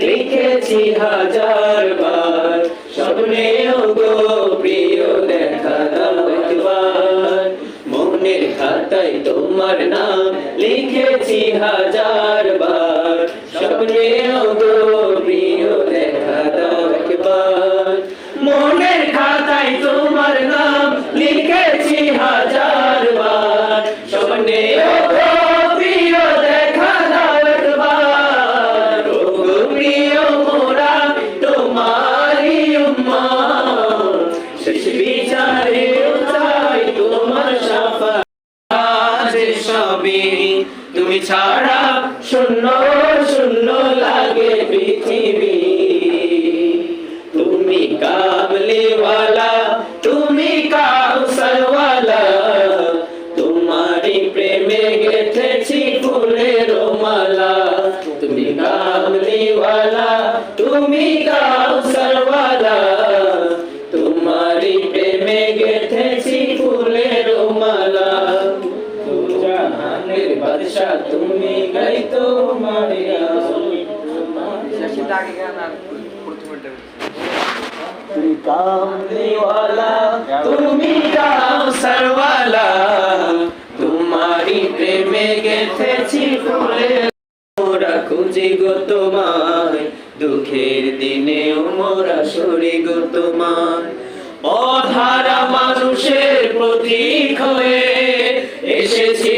লিখেছি হাজার বার স্বপ্নেও প্রিয় দেখা দাও মনের খাতায় তোমার নাম লিখেছি হাজার বার স্বপ্নেও তোমার নাম লিখেছি হাজার বার স্বপ্নেও তুমি ছাড়া শূন্য শূন্য লাগে পৃথিবী। তুমি কাবলিওয়ালা, তুমি কাউসারওয়ালা। তোমারই প্রেমে গেথেছি ফুলের মালা। তুমি কাবলিওয়ালা, তুমি কাউসারওয়ালা। তোমারই প্রেমে গেথেছি বাদশা তুমি গাই তো মারিয়া শেষের আগে গান। তুমি কামলিওয়ালা, তুমি কাউসারওয়ালা তোমারই প্রেমে গেথেছি মোরা খুঁজি গো তোমায়, দুঃখের দিনে মোরা সরি গো তোমায়। অধারা মানুষের প্রতীক হয়ে এসেছিলে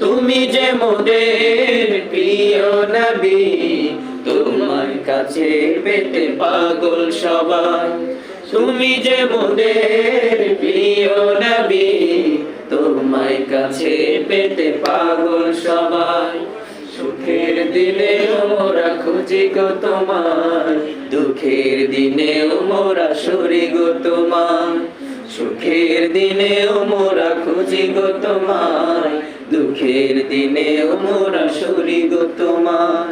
তুমি যে মোদের প্রিয় নবী, তোমার কাছে পেতে পাগল সবাই। তুমি যে মোদের প্রিয় নবী, তোমার কাছে পেতে পাগল সবাই। সুখের দিনে মোরা খুঁজি গো তোমার, দুঃখের দিনে মোরা সরি গো তোমার। সুখের দিনে মোরা খুঁজি গো তোমার। দুঃখের দিনে মোরা সরি গো তোমার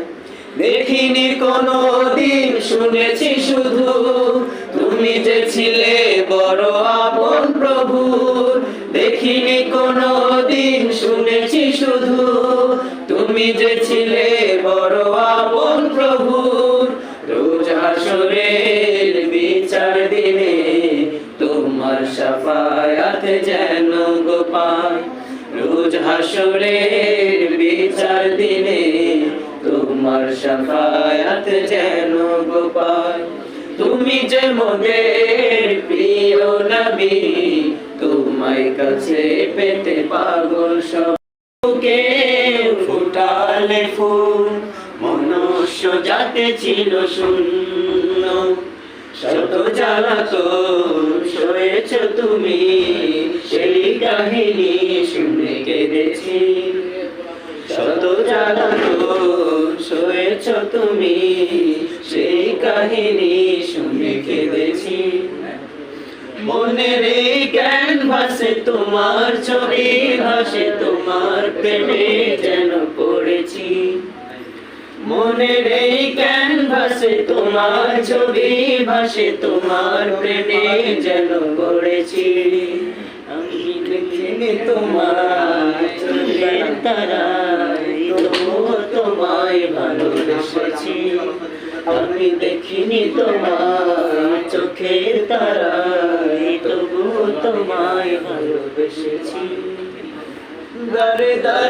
দেখিনি কোনো দিন শুনেছি শুধু, তুমি যে ছিলে বড় আপন প্রভু। দেখিনি কোনো দিন শুনেছি শুধু, তুমি যে ছিলে বড় আপন প্রভু। রোজ হাসরের বিচার দিনে তোমার সাফায়াত যেন গোপাল। রোজ হাসরের বিচার দিনে তোমার সাফায়াত যেন গোপাল। তুমি যে মোদের প্রিয় নবী তোমায় কাছে পেতে পাগল সব। বুকে ফুটালে ফুল, মনুষ্য যাতে ছিল শূন্য। শত জ্বালাত সয়েছ তুমি। কাহিনী শুনে কেঁদেছি। শত জ্বালাত সয়েছ তুমি, সেই কাহিনী শুনে কেঁদেছি। মনের এই ক্যানভাসে তোমার ছবি ভাসে, তোমার প্রেমে যেন পড়েছি। মনের এই ক্যানভাসে তোমার ছবি ভাসে, তোমার প্রেমে যেন পড়েছি। দেখিনি তোমার চোখের তারায়, তবুও তোমায় ভালোবেসেছি। আমি দেখিনি তোমার চোখের তারায়, তবুও তোমায় ভালোবেসেছি। দারে দারে